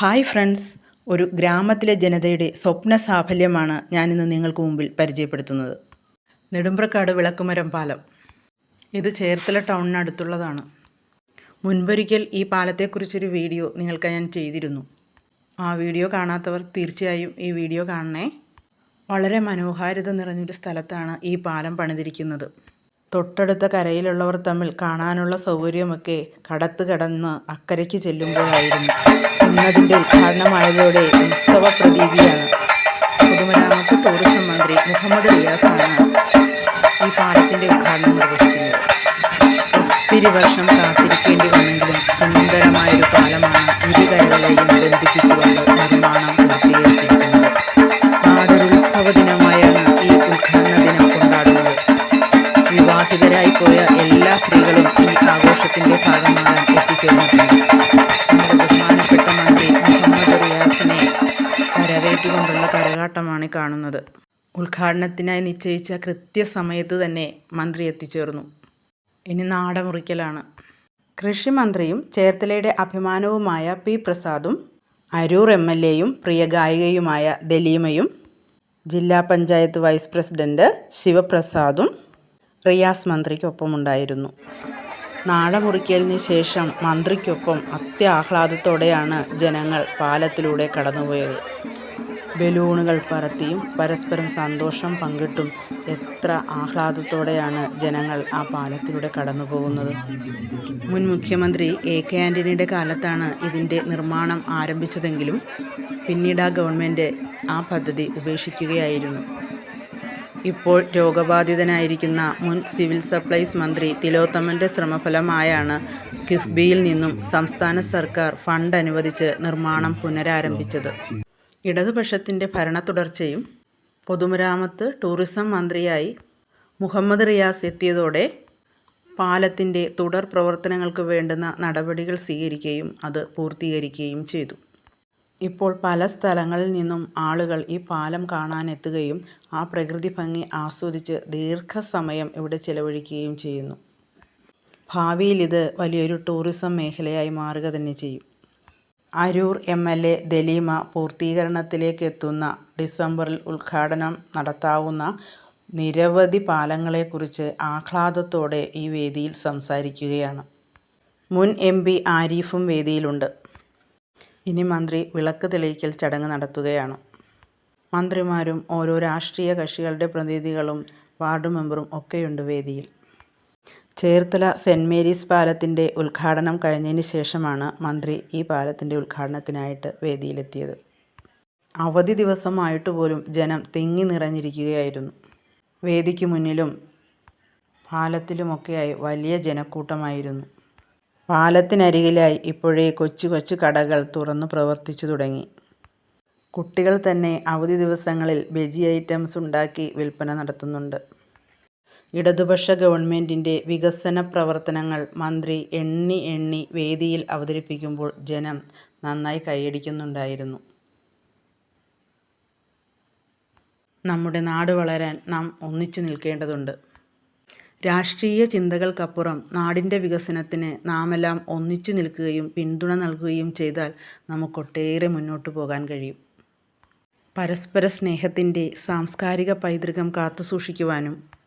Hi friends. ഒരു ഗ്രാമത്തിലെ ജനതയുടെ സ്വപ്ന സാഫല്യമാണ് ഞാനിന്ന് നിങ്ങൾക്ക് മുമ്പിൽ പരിചയപ്പെടുത്തുന്നത്. നെടുമ്പ്രക്കാട് വിളക്കുമരം പാലം. ഇത് ചേർത്തല ടൗണിനടുത്തുള്ളതാണ്. മുൻപൊരിക്കൽ ഈ പാലത്തെക്കുറിച്ചൊരു വീഡിയോ നിങ്ങൾക്ക് ഞാൻ ചെയ്തിരുന്നു. ആ വീഡിയോ കാണാത്തവർ തീർച്ചയായും ഈ വീഡിയോ കാണണേ. വളരെ മനോഹാരിത നിറഞ്ഞൊരു സ്ഥലത്താണ് ഈ പാലം പണിതിരിക്കുന്നത്. തൊട്ടടുത്ത കരയിലുള്ളവർ തമ്മിൽ കാണാനുള്ള സൗകര്യമൊക്കെ കടത്ത് കടന്ന് അക്കരയ്ക്ക് ചെല്ലുമ്പോഴായിരുന്നു. ഇന്നതിന്റെ ഉദ്ഘാടനമായതോടെ ഉത്സവ പ്രതീതിയാണ് പൊതുമരാമത്ത് ടൂറിസം മന്ത്രി മുഹമ്മദ് റിയാസാണ് ഈ പാലത്തിന്റെ ഉദ്ഘാടനം നിർവഹിക്കുന്നത്. ഒത്തിരി വർഷം കാത്തിരിക്കേണ്ടി വന്നെങ്കിലും സുന്ദരമായൊരു പാലമാണ് ഇരു കരകളെയും ബന്ധിപ്പിച്ചുകൊണ്ട് നിർമ്മാണം പൂർത്തീകരിച്ചിരിക്കുന്നത് നാടൊരു ഉത്സവ ദിനമായാണ് ഈ ഉദ്ഘാടന ദിനം കൊണ്ടാടുന്നത്. വിവാഹിതരായി പോയ എല്ലാ സ്ത്രീകളും ഈ ആഘോഷത്തിന്റെ ഭാഗമാകാൻ എത്തിച്ചേർന്നിട്ടുണ്ട് വരവേറ്റുകൊണ്ടുള്ള കരകാട്ടമാണ് കാണുന്നത്. ഉദ്ഘാടനത്തിനായി നിശ്ചയിച്ച കൃത്യസമയത്ത് തന്നെ മന്ത്രി എത്തിച്ചേർന്നു. ഇനി നാടമുറിക്കലാണ്. കൃഷിമന്ത്രിയും ചേർത്തലയുടെ അഭിമാനവുമായ പി പ്രസാദും അരൂർ എം എൽ എയും പ്രിയ ഗായികയുമായ ദലീമയും ജില്ലാ പഞ്ചായത്ത് വൈസ് പ്രസിഡന്റ് ശിവപ്രസാദും റിയാസ് മന്ത്രിക്കൊപ്പമുണ്ടായിരുന്നു. നാടമുറിക്കലിന് ശേഷം മന്ത്രിക്കൊപ്പം അത്യാഹ്ലാദത്തോടെയാണ് ജനങ്ങൾ പാലത്തിലൂടെ കടന്നുപോയത്. ബലൂണുകൾ പറത്തിയും പരസ്പരം സന്തോഷം പങ്കിട്ടും എത്ര ആഹ്ലാദത്തോടെയാണ് ജനങ്ങൾ ആ പാലത്തിലൂടെ കടന്നു പോകുന്നത് മുൻ മുഖ്യമന്ത്രി എ കെ ആന്റണിയുടെ കാലത്താണ് ഇതിന്റെ നിർമ്മാണം ആരംഭിച്ചതെങ്കിലും പിന്നീട് ആ ഗവൺമെന്റ് ആ പദ്ധതി ഉപേക്ഷിക്കുകയായിരുന്നു. ഇപ്പോൾ രോഗബാധിതനായിരിക്കുന്ന മുൻ സിവിൽ സപ്ലൈസ് മന്ത്രി തിലോത്തമന്റെ ശ്രമഫലമായാണ് കിഫ്ബിയിൽ നിന്നും സംസ്ഥാന സർക്കാർ ഫണ്ട് അനുവദിച്ച് നിർമ്മാണം പുനരാരംഭിച്ചത്. ഇടതുപക്ഷത്തിന്റെ ഭരണ തുടർച്ചയും പൊതുമരാമത്ത് ടൂറിസം മന്ത്രിയായി മുഹമ്മദ് റിയാസ് എത്തിയതോടെ പാലത്തിന്റെ തുടർ പ്രവർത്തനങ്ങൾക്ക് വേണ്ടുന്ന നടപടികൾ സ്വീകരിക്കുകയും അത് പൂർത്തീകരിക്കുകയും ചെയ്തു. ഇപ്പോൾ പല സ്ഥലങ്ങളിൽ നിന്നും ആളുകൾ ഈ പാലം കാണാനെത്തുകയും ആ പ്രകൃതി ഭംഗി ആസ്വദിച്ച് ദീർഘസമയം ഇവിടെ ചിലവഴിക്കുകയും ചെയ്യുന്നു. ഭാവിയിൽ ഇത് വലിയൊരു ടൂറിസം മേഖലയായി മാറുക തന്നെ ചെയ്യും. Aroor M L A Daleema പൂർത്തീകരണത്തിലേക്കെത്തുന്ന ഡിസംബറിൽ ഉദ്ഘാടനം നടത്താവുന്ന നിരവധി പാലങ്ങളെക്കുറിച്ച് ആഹ്ലാദത്തോടെ ഈ വേദിയിൽ സംസാരിക്കുകയാണ്. മുൻ എം പി ആരിഫും വേദിയിലുണ്ട്. ഇനി മന്ത്രി വിളക്ക് തെളിയിക്കൽ ചടങ്ങ് നടത്തുകയാണ്. മന്ത്രിമാരും ഓരോ രാഷ്ട്രീയ കക്ഷികളുടെ പ്രതിനിധികളും വാർഡ് മെമ്പറും ഒക്കെയുണ്ട് വേദിയിൽ. ചേർത്തല സെന്റ് മേരീസ് പാലത്തിന്റെ ഉദ്ഘാടനം കഴിഞ്ഞതിന് ശേഷമാണ് മന്ത്രി ഈ പാലത്തിന്റെ ഉദ്ഘാടനത്തിനായിട്ട് വേദിയിലെത്തിയത്. അവധി ദിവസമായിട്ട് പോലും ജനം തിങ്ങി നിറഞ്ഞിരിക്കുകയായിരുന്നു. വേദിക്ക് മുന്നിലും പാലത്തിലുമൊക്കെയായി വലിയ ജനക്കൂട്ടമായിരുന്നു. പാലത്തിനരികിലായി ഇപ്പോഴേ കൊച്ചു കൊച്ചു കടകൾ തുറന്നു പ്രവർത്തിച്ചു തുടങ്ങി. കുട്ടികൾ തന്നെ അവധി ദിവസങ്ങളിൽ ബജി ഐറ്റംസ് ഉണ്ടാക്കി വിൽപ്പന നടത്തുന്നുണ്ട്. ഇടതുപക്ഷ ഗവൺമെന്റിന്റെ വികസന പ്രവർത്തനങ്ങൾ മന്ത്രി എണ്ണി എണ്ണി വേദിയിൽ അവതരിപ്പിക്കുമ്പോൾ ജനം നന്നായി കൈയടിക്കുന്നുണ്ടായിരുന്നു. നമ്മുടെ നാട് വളരാൻ നാം ഒന്നിച്ചു നിൽക്കേണ്ടതുണ്ട്. രാഷ്ട്രീയ ചിന്തകൾക്കപ്പുറം നാടിന്റെ വികസനത്തിന് നാമെല്ലാം ഒന്നിച്ചു നിൽക്കുകയും പിന്തുണ നൽകുകയും ചെയ്താൽ നമുക്കൊട്ടേറെ മുന്നോട്ട് പോകാൻ കഴിയും. പരസ്പര സ്നേഹത്തിന്റെ സാംസ്കാരിക പൈതൃകം കാത്തുസൂക്ഷിക്കുവാനും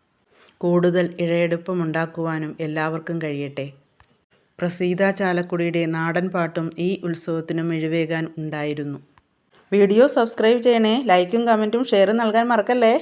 കൂടുതൽ ഇഴയെടുപ്പമുണ്ടാക്കുവാനും എല്ലാവർക്കും കഴിയട്ടെ. പ്രസീത ചാലക്കുടിയുടെ നാടൻ പാട്ടും ഈ ഉത്സവത്തിനും മിഴിവേകാൻ ഉണ്ടായിരുന്നു. വീഡിയോ സബ്സ്ക്രൈബ് ചെയ്യണേ ലൈക്കും കമന്റും ഷെയറും നൽകാൻ മറക്കല്ലേ?